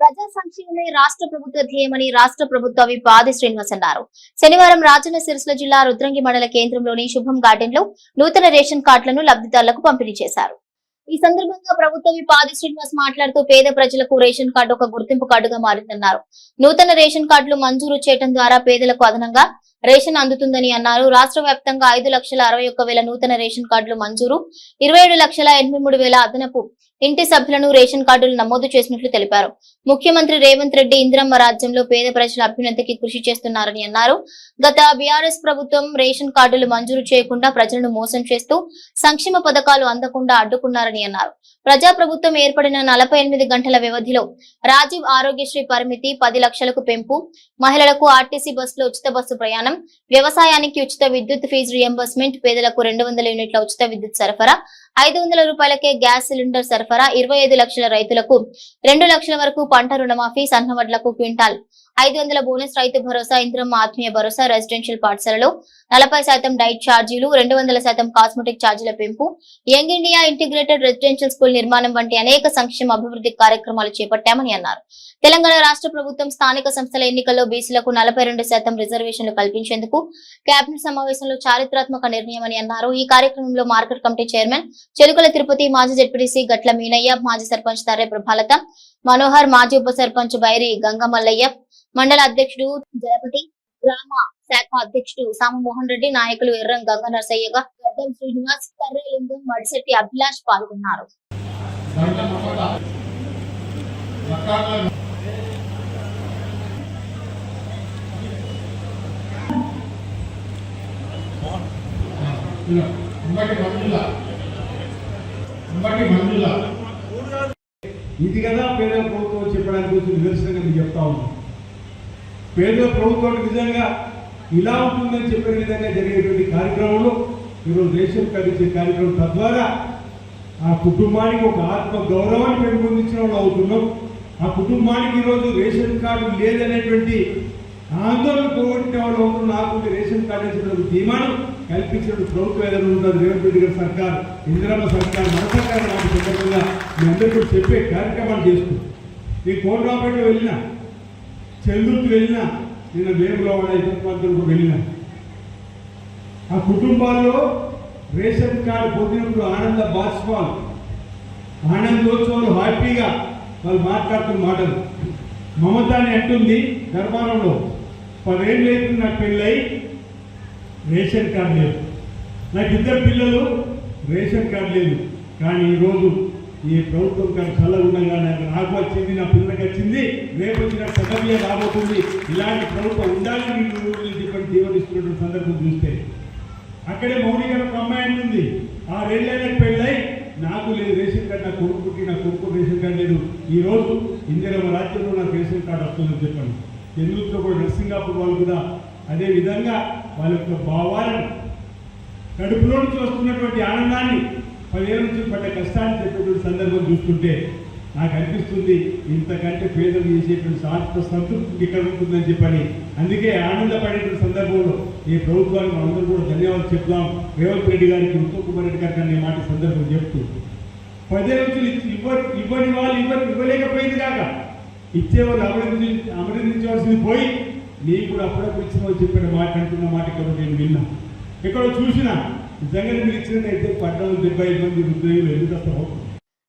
ప్రజా సంక్షేమమే రాష్ట్ర ప్రభుత్వ ధ్యేయమని రాష్ట్ర ప్రభుత్వ విపాది శ్రీనివాస్ అన్నారు. శనివారం రాజన్న సిరిసిల్ల జిల్లా రుద్రంగి మండల కేంద్రంలోని శుభం గార్డెన్లో నూతన రేషన్ కార్డులను లబ్ధిదారులకు పంపిణీ చేశారు. ఈ సందర్భంగా ప్రభుత్వ విపాది శ్రీనివాస్ మాట్లాడుతూ పేద ప్రజలకు రేషన్ కార్డు ఒక గుర్తింపు కార్డుగా మారిందన్నారు. నూతన రేషన్ కార్డులు మంజూరు చేయడం ద్వారా పేదలకు అదనంగా రేషన్ అందుతుందని అన్నారు. రాష్ట్ర వ్యాప్తంగా ఐదు లక్షల అరవై ఒక్క వేల నూతన రేషన్ కార్డులు మంజూరు. ఇరవై ఏడు లక్షల ఎనభై మూడు వేల అదనపు ఇంటి సభ్యులను రేషన్ కార్డులు నమోదు చేసినట్లు తెలిపారు. ముఖ్యమంత్రి రేవంత్ రెడ్డి ఇంద్రమ్మ రాజ్యంలో పేద ప్రజల అభ్యున్నతికి కృషి చేస్తున్నారని అన్నారు. గత బీఆర్ఎస్ ప్రభుత్వం రేషన్ కార్డులు మంజూరు చేయకుండా ప్రజలను మోసం చేస్తూ సంక్షేమ పథకాలు అందకుండా అడ్డుకున్నారని అన్నారు. ప్రజా ప్రభుత్వం ఏర్పడిన నలభై ఎనిమిది గంటల వ్యవధిలో రాజీవ్ ఆరోగ్యశ్రీ పరిమితి పది లక్షలకు పెంపు మహిళలకు ఆర్టీసీ బస్సులో ఉచిత బస్సు ప్రయాణం వ్యవసాయానికి ఉచిత విద్యుత్ ఫీజు రియంబర్స్మెంట్ పేదలకు రెండు వందల యూనిట్ల ఉచిత విద్యుత్ సరఫరా ఐదు వందల రూపాయలకే గ్యాస్ సిలిండర్ సరఫరా ఇరవై ఐదు లక్షల రైతులకు రెండు లక్షల వరకు పంట రుణమాఫీ సన్నవడ్లకు క్వింటాల్. ఐదు వందల బోనస్ రైతు భరోసా ఇంద్రమ్మ ఆత్మీయ భరోసా రెసిడెన్షియల్ పాఠశాలలో నలభై శాతం డైట్ ఛార్జీలు రెండు వందల శాతం కాస్మెటిక్ ఛార్జీల పెంపు. Young India integrated residential school నిర్మాణం వంటి అనేక సంక్షేమ అభివృద్ధి కార్యక్రమాలు చేపట్టామని అన్నారు. తెలంగాణ రాష్ట్ర ప్రభుత్వం స్థానిక సంస్థల ఎన్నికల్లో బీసీలకు నలభై రెండు శాతం రిజర్వేషన్లు కల్పించేందుకు కేబినెట్ సమావేశంలో చారిత్రాత్మక నిర్ణయమని అన్నారు. ఈ కార్యక్రమంలో market committee chairman Chelukala Tirupati మాజీ జడ్పీటీసీ గట్ల మీనయ్య మాజీ సర్పంచ్ తర్రె ప్రభాలత మనోహర్ మాజీ ఉప సర్పంచ్ బైరి గంగమల్లయ్య మండల అధ్యక్షుడు జలపతి గ్రామ శాఖ అధ్యక్షుడు సామమోహన్ రెడ్డి నాయకులు ఎర్రం గంగ నరసయ్య గడ్డం శ్రీనివాస్ కర్రలింగం మడిశెట్టి అభిలాష్ పాల్గొన్నారు. ఉమ్మడి మంజుల ఉమ్మడి మంజుల ఇది కదా పేద ప్రభుత్వం చెప్పడానికి వచ్చి నిదర్శనంగా మీకు చెప్తా ఉన్నాం. పేద ప్రభుత్వం నిజంగా ఇలా ఉంటుందని చెప్పిన విధంగా జరిగేటువంటి కార్యక్రమంలో ఈరోజు రేషన్ కార్డు ఇచ్చే కార్యక్రమం తద్వారా ఆ కుటుంబానికి ఒక ఆత్మ గౌరవాన్ని పెంపొందించిన వాళ్ళు అవుతున్నాం. ఆ కుటుంబానికి ఈరోజు రేషన్ కార్డు లేదనేటువంటి ఆందోళన పోగొట్టిన వాళ్ళు నాకు రేషన్ కార్డు ఇచ్చినటువంటి డిమాండ్ కల్పించిన ప్రభుత్వం ఏదైనా ఉంటుంది రేవంత్ రెడ్డి గారి సర్కార్ ఇందిరమ్మ సర్కార్ మన సర్కార్ నాకు సందర్భంగా మీ అందరికీ చెప్పే కార్యక్రమాలు చేసుకుంటాం ఈ కోటరాపేట వెళ్ళిన చంద్రుడికి వెళ్ళినా నిన్న వేములో కూడా ఇతర ప్రాంతాలకు వెళ్ళినా. ఆ కుటుంబాల్లో రేషన్ కార్డు పొందినప్పుడు ఆనంద బాష్పాలు ఆనందోత్సవాలు హ్యాపీగా వాళ్ళు మాట్లాడుతున్న మాటలు. మమతాని అంటుంది దర్బారంలో పదేళ్ళు లేదు నాకు పెళ్ళై రేషన్ కార్డు లేదు. నాకు ఇద్దరు పిల్లలు రేషన్ కార్డు లేదు. కానీ ఈరోజు ఈ ప్రభుత్వం కానీ చల్లగుండగా నాకు నాకు వచ్చింది నా పిల్లలకి వచ్చింది రేపు వచ్చిన సగవ్య రాబోతుంది. ఇలాంటి ప్రభుత్వం ఉండాలని మీరు చెప్పని దీవనిస్తున్నటువంటి సందర్భం చూస్తే. అక్కడే మౌనిక ఒక అమ్మాయి ఉంది. ఆ రెండేళ్ళకి పెళ్ళై నాకు లేదు రేషన్ కార్డు నా కొడుకుకి నా కొడుకు రేషన్ కార్డు లేదు. ఈ రోజు ఇందిరమ్మ రాజ్యంలో నాకు రేషన్ కార్డు వస్తుందని చెప్పండి. తెలుగుతో కూడా నర్సింగాపూర్ వాళ్ళు కూడా అదే విధంగా వాళ్ళ యొక్క భావాలను కడుపులో నుంచి వస్తున్నటువంటి ఆనందాన్ని పదిహేను నుంచి పడ్డ కష్టాన్ని చెప్పేటువంటి సందర్భం చూస్తుంటే నాకు అనిపిస్తుంది ఇంతకంటే పేదలు చేసేటువంటి శాశ్వత సంతృప్తి ఇక్కడ ఉంటుందని చెప్పని. అందుకే ఆనందపడేటువంటి సందర్భంలో ఈ ప్రభుత్వానికి మనందరూ కూడా ధన్యవాదాలు చెప్తాం రేవంత్ రెడ్డి గారికి ఉత్తమ్ కుమార్ రెడ్డి గారికి అనే మాట సందర్భం చెప్తూ. పదే రోజులు ఇవ్వ ఇవ్వని వాళ్ళు ఇవ్వ ఇవ్వలేకపోయింది కాక ఇచ్చేవాళ్ళు అభివృద్ధి అభినందించవలసింది పోయి నీకు కూడా అప్పుడప్పుడు ఇచ్చిన చెప్పిన మాట అంటున్న మాట ఇక్కడ నేను విన్నా. ఎక్కడో చూసినా నిజంగా మీరు ఇచ్చినట్టయితే పట్టణం డెబ్బై ఐదు మంది ఉద్యోగులు ఎందుకు వస్తాం